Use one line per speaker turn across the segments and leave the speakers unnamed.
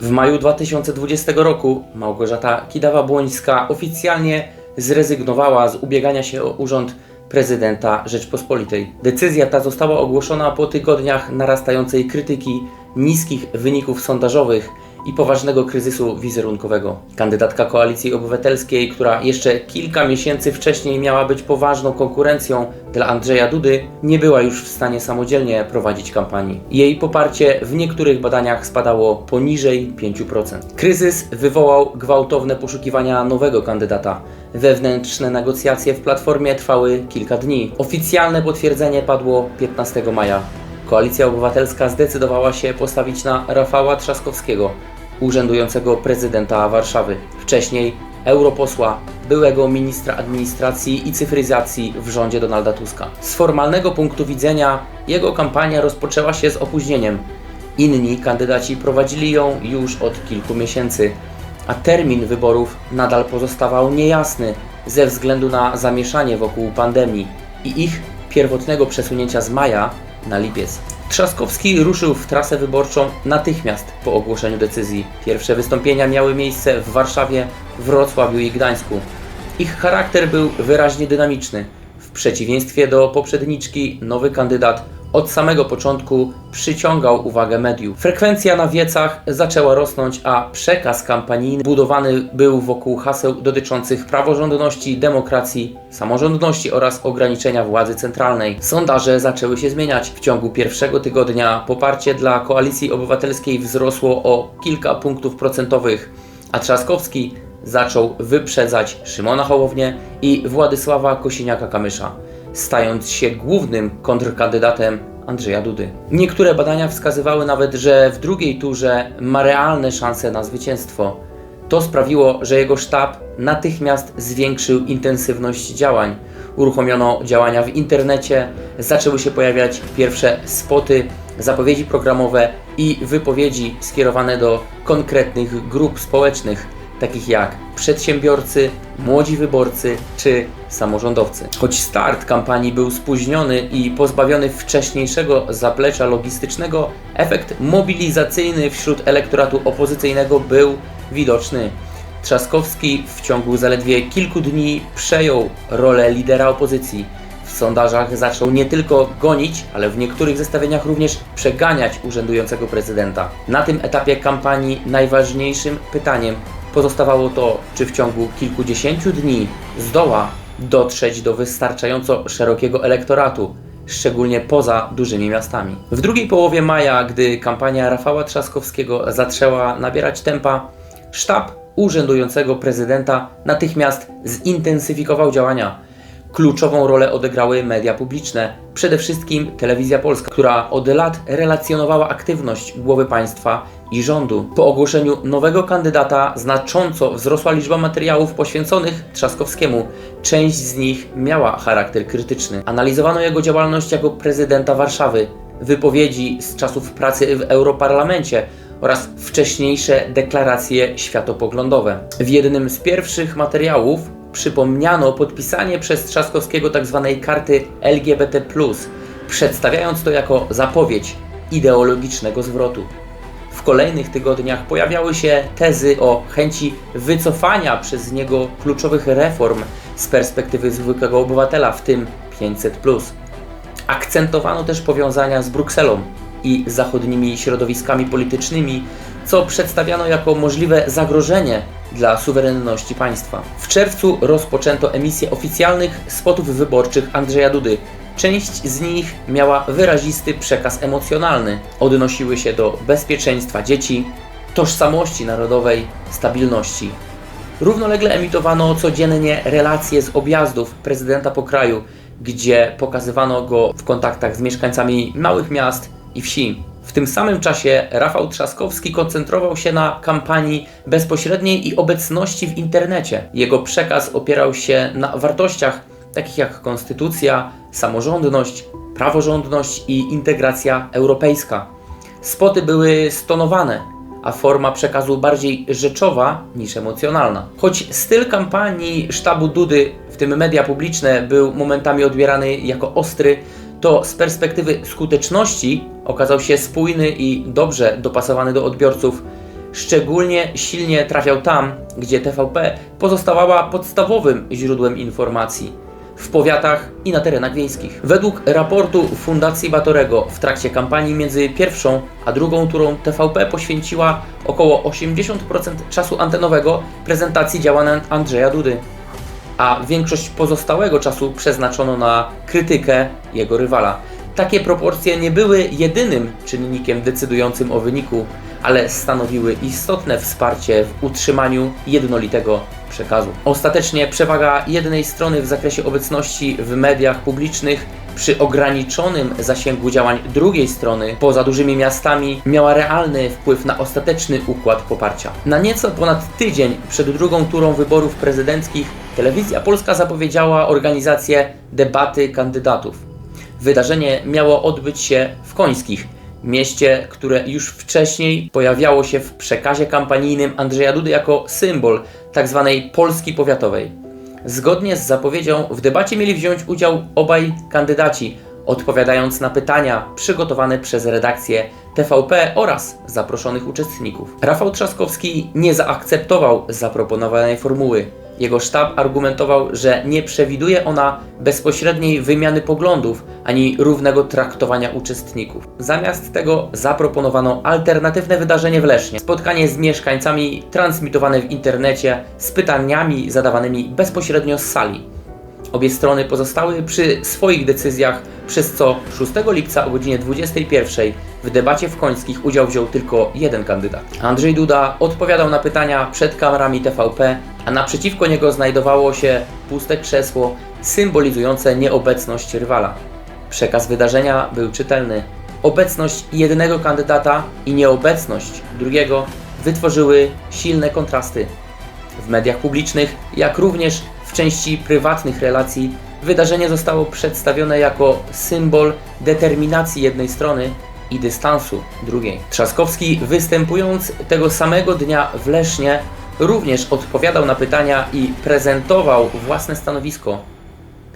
W maju 2020 roku Małgorzata Kidawa-Błońska oficjalnie zrezygnowała z ubiegania się o urząd prezydenta Rzeczpospolitej. Decyzja ta została ogłoszona po tygodniach narastającej krytyki, niskich wyników sondażowych i poważnego kryzysu wizerunkowego. Kandydatka Koalicji Obywatelskiej, która jeszcze kilka miesięcy wcześniej miała być poważną konkurencją dla Andrzeja Dudy, nie była już w stanie samodzielnie prowadzić kampanii. Jej poparcie w niektórych badaniach spadało poniżej 5%. Kryzys wywołał gwałtowne poszukiwania nowego kandydata. Wewnętrzne negocjacje w Platformie trwały kilka dni. Oficjalne potwierdzenie padło 15 maja. Koalicja Obywatelska zdecydowała się postawić na Rafała Trzaskowskiego, urzędującego prezydenta Warszawy. Wcześniej europosła, byłego ministra administracji i cyfryzacji w rządzie Donalda Tuska. Z formalnego punktu widzenia jego kampania rozpoczęła się z opóźnieniem. Inni kandydaci prowadzili ją już od kilku miesięcy, a termin wyborów nadal pozostawał niejasny ze względu na zamieszanie wokół pandemii i ich pierwotnego przesunięcia z maja na lipiec. Trzaskowski ruszył w trasę wyborczą natychmiast po ogłoszeniu decyzji. Pierwsze wystąpienia miały miejsce w Warszawie, Wrocławiu i Gdańsku. Ich charakter był wyraźnie dynamiczny. W przeciwieństwie do poprzedniczki, nowy kandydat od samego początku przyciągał uwagę mediów. Frekwencja na wiecach zaczęła rosnąć, a przekaz kampanijny budowany był wokół haseł dotyczących praworządności, demokracji, samorządności oraz ograniczenia władzy centralnej. Sondaże zaczęły się zmieniać. W ciągu pierwszego tygodnia poparcie dla koalicji obywatelskiej wzrosło o kilka punktów procentowych, a Trzaskowski zaczął wyprzedzać Szymona Hołownię i Władysława Kosiniaka-Kamysza stając się głównym kontrkandydatem Andrzeja Dudy. Niektóre badania wskazywały nawet, że w drugiej turze ma realne szanse na zwycięstwo. To sprawiło, że jego sztab natychmiast zwiększył intensywność działań. Uruchomiono działania w internecie, zaczęły się pojawiać pierwsze spoty, zapowiedzi programowe i wypowiedzi skierowane do konkretnych grup społecznych takich jak przedsiębiorcy, młodzi wyborcy czy samorządowcy. Choć start kampanii był spóźniony i pozbawiony wcześniejszego zaplecza logistycznego, efekt mobilizacyjny wśród elektoratu opozycyjnego był widoczny. Trzaskowski w ciągu zaledwie kilku dni przejął rolę lidera opozycji. W sondażach zaczął nie tylko gonić, ale w niektórych zestawieniach również przeganiać urzędującego prezydenta. Na tym etapie kampanii najważniejszym pytaniem Pozostawało to, czy w ciągu kilkudziesięciu dni zdoła dotrzeć do wystarczająco szerokiego elektoratu, szczególnie poza dużymi miastami. W drugiej połowie maja, gdy kampania Rafała Trzaskowskiego zaczęła nabierać tempa, sztab urzędującego prezydenta natychmiast zintensyfikował działania. Kluczową rolę odegrały media publiczne, przede wszystkim Telewizja Polska, która od lat relacjonowała aktywność głowy państwa i rządu. Po ogłoszeniu nowego kandydata znacząco wzrosła liczba materiałów poświęconych Trzaskowskiemu. Część z nich miała charakter krytyczny. Analizowano jego działalność jako prezydenta Warszawy, wypowiedzi z czasów pracy w Europarlamencie oraz wcześniejsze deklaracje światopoglądowe. W jednym z pierwszych materiałów przypomniano podpisanie przez Trzaskowskiego tzw. Tak karty LGBT, przedstawiając to jako zapowiedź ideologicznego zwrotu. Kolejnych tygodniach pojawiały się tezy o chęci wycofania przez niego kluczowych reform z perspektywy zwykłego obywatela, w tym 500. Akcentowano też powiązania z Brukselą i zachodnimi środowiskami politycznymi, co przedstawiano jako możliwe zagrożenie dla suwerenności państwa. W czerwcu rozpoczęto emisję oficjalnych spotów wyborczych Andrzeja Dudy. Część z nich miała wyrazisty przekaz emocjonalny. Odnosiły się do bezpieczeństwa dzieci, tożsamości narodowej, stabilności. Równolegle emitowano codziennie relacje z objazdów prezydenta po kraju, gdzie pokazywano go w kontaktach z mieszkańcami małych miast i wsi. W tym samym czasie Rafał Trzaskowski koncentrował się na kampanii bezpośredniej i obecności w internecie. Jego przekaz opierał się na wartościach takich jak konstytucja, samorządność, praworządność i integracja europejska. Spoty były stonowane, a forma przekazu bardziej rzeczowa niż emocjonalna. Choć styl kampanii sztabu Dudy, w tym media publiczne, był momentami odbierany jako ostry, to z perspektywy skuteczności okazał się spójny i dobrze dopasowany do odbiorców. szczególnie silnie trafiał tam, gdzie TVP pozostawała podstawowym źródłem informacji w powiatach i na terenach wiejskich. Według raportu Fundacji Batorego w trakcie kampanii między pierwszą a drugą turą TVP poświęciła około 80% czasu antenowego prezentacji działań Andrzeja Dudy, a większość pozostałego czasu przeznaczono na krytykę jego rywala. Takie proporcje nie były jedynym czynnikiem decydującym o wyniku, ale stanowiły istotne wsparcie w utrzymaniu jednolitego przekazu. Ostatecznie przewaga jednej strony w zakresie obecności w mediach publicznych przy ograniczonym zasięgu działań drugiej strony poza dużymi miastami miała realny wpływ na ostateczny układ poparcia. Na nieco ponad tydzień przed drugą turą wyborów prezydenckich Telewizja Polska zapowiedziała organizację debaty kandydatów. Wydarzenie miało odbyć się w Końskich, mieście, które już wcześniej pojawiało się w przekazie kampanijnym Andrzeja Dudy jako symbol tzw. Polski powiatowej. Zgodnie z zapowiedzią w debacie mieli wziąć udział obaj kandydaci, odpowiadając na pytania przygotowane przez redakcję TVP oraz zaproszonych uczestników. Rafał Trzaskowski nie zaakceptował zaproponowanej formuły. Jego sztab argumentował, że nie przewiduje ona bezpośredniej wymiany poglądów ani równego traktowania uczestników. Zamiast tego zaproponowano alternatywne wydarzenie w Lesznie. Spotkanie z mieszkańcami transmitowane w internecie z pytaniami zadawanymi bezpośrednio z sali. Obie strony pozostały przy swoich decyzjach, przez co 6 lipca o godzinie 21 w debacie w Końskich udział wziął tylko jeden kandydat. Andrzej Duda odpowiadał na pytania przed kamerami TVP, a naprzeciwko niego znajdowało się puste krzesło symbolizujące nieobecność rywala. Przekaz wydarzenia był czytelny. Obecność jednego kandydata i nieobecność drugiego wytworzyły silne kontrasty. W mediach publicznych, jak również części prywatnych relacji, wydarzenie zostało przedstawione jako symbol determinacji jednej strony i dystansu drugiej. Trzaskowski, występując tego samego dnia w Lesznie, również odpowiadał na pytania i prezentował własne stanowisko.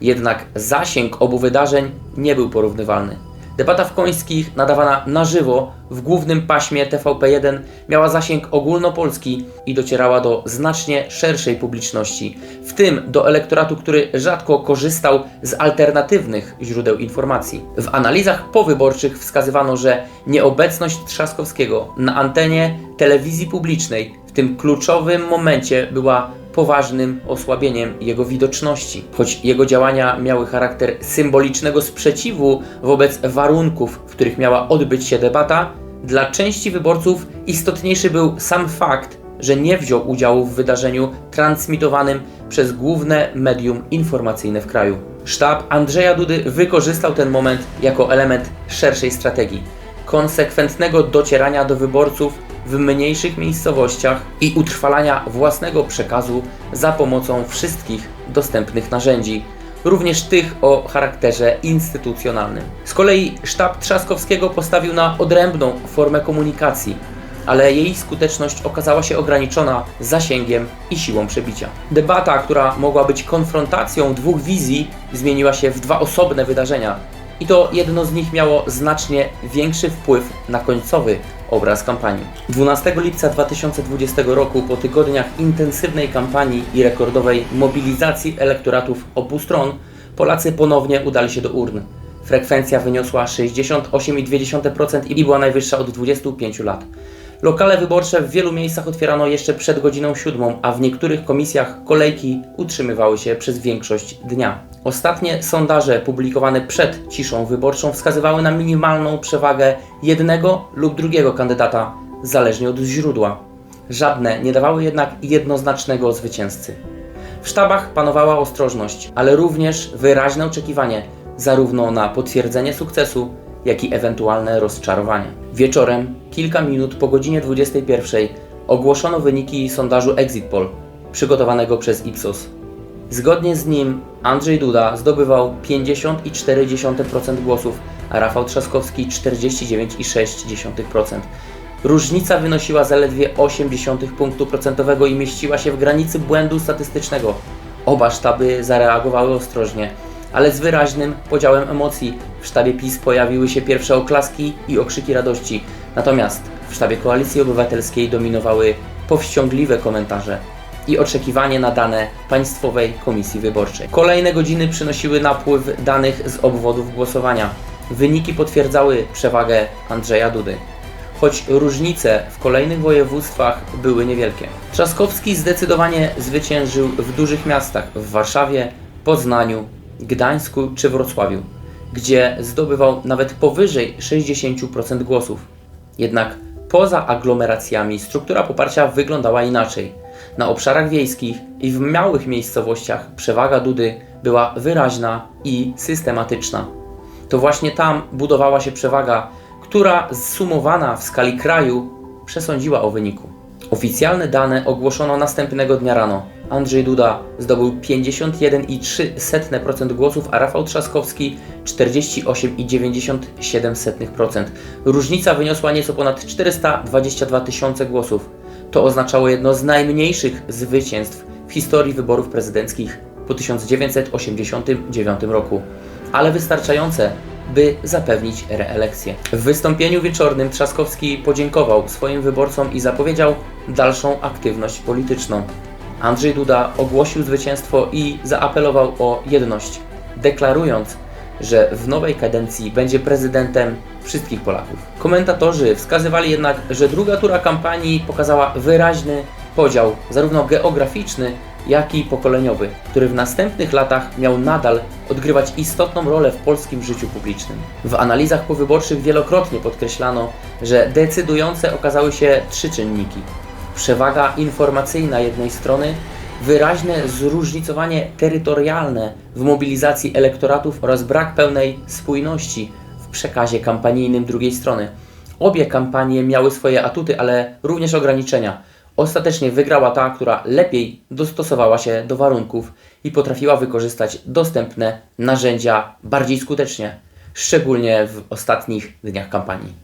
Jednak zasięg obu wydarzeń nie był porównywalny. Debata w Końskich, nadawana na żywo w głównym paśmie TVP1, miała zasięg ogólnopolski i docierała do znacznie szerszej publiczności, w tym do elektoratu, który rzadko korzystał z alternatywnych źródeł informacji. W analizach powyborczych wskazywano, że nieobecność Trzaskowskiego na antenie telewizji publicznej w tym kluczowym momencie była poważnym osłabieniem jego widoczności. Choć jego działania miały charakter symbolicznego sprzeciwu wobec warunków, w których miała odbyć się debata, dla części wyborców istotniejszy był sam fakt, że nie wziął udziału w wydarzeniu transmitowanym przez główne medium informacyjne w kraju. Sztab Andrzeja Dudy wykorzystał ten moment jako element szerszej strategii konsekwentnego docierania do wyborców w mniejszych miejscowościach i utrwalania własnego przekazu za pomocą wszystkich dostępnych narzędzi, również tych o charakterze instytucjonalnym. Z kolei sztab Trzaskowskiego postawił na odrębną formę komunikacji, ale jej skuteczność okazała się ograniczona zasięgiem i siłą przebicia. Debata, która mogła być konfrontacją dwóch wizji, zmieniła się w dwa osobne wydarzenia. I to jedno z nich miało znacznie większy wpływ na końcowy obraz kampanii. 12 lipca 2020 roku, po tygodniach intensywnej kampanii i rekordowej mobilizacji elektoratów obu stron, Polacy ponownie udali się do urn. Frekwencja wyniosła 68,2% i była najwyższa od 25 lat. Lokale wyborcze w wielu miejscach otwierano jeszcze przed godziną siódmą, a w niektórych komisjach kolejki utrzymywały się przez większość dnia. Ostatnie sondaże publikowane przed ciszą wyborczą wskazywały na minimalną przewagę jednego lub drugiego kandydata, zależnie od źródła. Żadne nie dawały jednak jednoznacznego zwycięzcy. W sztabach panowała ostrożność, ale również wyraźne oczekiwanie zarówno na potwierdzenie sukcesu, jak i ewentualne rozczarowanie. Wieczorem, kilka minut po godzinie 21, ogłoszono wyniki sondażu Exit Poll, przygotowanego przez Ipsos. Zgodnie z nim Andrzej Duda zdobywał 50,4% głosów, a Rafał Trzaskowski 49,6%. Różnica wynosiła zaledwie 0,8 punktu procentowego i mieściła się w granicy błędu statystycznego. Oba sztaby zareagowały ostrożnie ale z wyraźnym podziałem emocji. W sztabie PiS pojawiły się pierwsze oklaski i okrzyki radości. Natomiast w sztabie Koalicji Obywatelskiej dominowały powściągliwe komentarze i oczekiwanie na dane Państwowej Komisji Wyborczej. Kolejne godziny przynosiły napływ danych z obwodów głosowania. Wyniki potwierdzały przewagę Andrzeja Dudy choć różnice w kolejnych województwach były niewielkie. Trzaskowski zdecydowanie zwyciężył w dużych miastach w Warszawie, Poznaniu, Gdańsku czy Wrocławiu, gdzie zdobywał nawet powyżej 60% głosów. Jednak poza aglomeracjami struktura poparcia wyglądała inaczej. Na obszarach wiejskich i w małych miejscowościach przewaga Dudy była wyraźna i systematyczna. To właśnie tam budowała się przewaga, która zsumowana w skali kraju przesądziła o wyniku. Oficjalne dane ogłoszono następnego dnia rano. Andrzej Duda zdobył 51,3% głosów, a Rafał Trzaskowski 48,97%. Różnica wyniosła nieco ponad 422 tysiące głosów. To oznaczało jedno z najmniejszych zwycięstw w historii wyborów prezydenckich po 1989 roku, ale wystarczające, by zapewnić reelekcję. W wystąpieniu wieczornym Trzaskowski podziękował swoim wyborcom i zapowiedział dalszą aktywność polityczną. Andrzej Duda ogłosił zwycięstwo i zaapelował o jedność, deklarując, że w nowej kadencji będzie prezydentem wszystkich Polaków. Komentatorzy wskazywali jednak, że druga tura kampanii pokazała wyraźny podział, zarówno geograficzny, jak i pokoleniowy, który w następnych latach miał nadal odgrywać istotną rolę w polskim życiu publicznym. W analizach powyborczych wielokrotnie podkreślano, że decydujące okazały się trzy czynniki: przewaga informacyjna jednej strony, wyraźne zróżnicowanie terytorialne w mobilizacji elektoratów oraz brak pełnej spójności w przekazie kampanijnym drugiej strony. Obie kampanie miały swoje atuty, ale również ograniczenia. Ostatecznie wygrała ta, która lepiej dostosowała się do warunków i potrafiła wykorzystać dostępne narzędzia bardziej skutecznie, szczególnie w ostatnich dniach kampanii.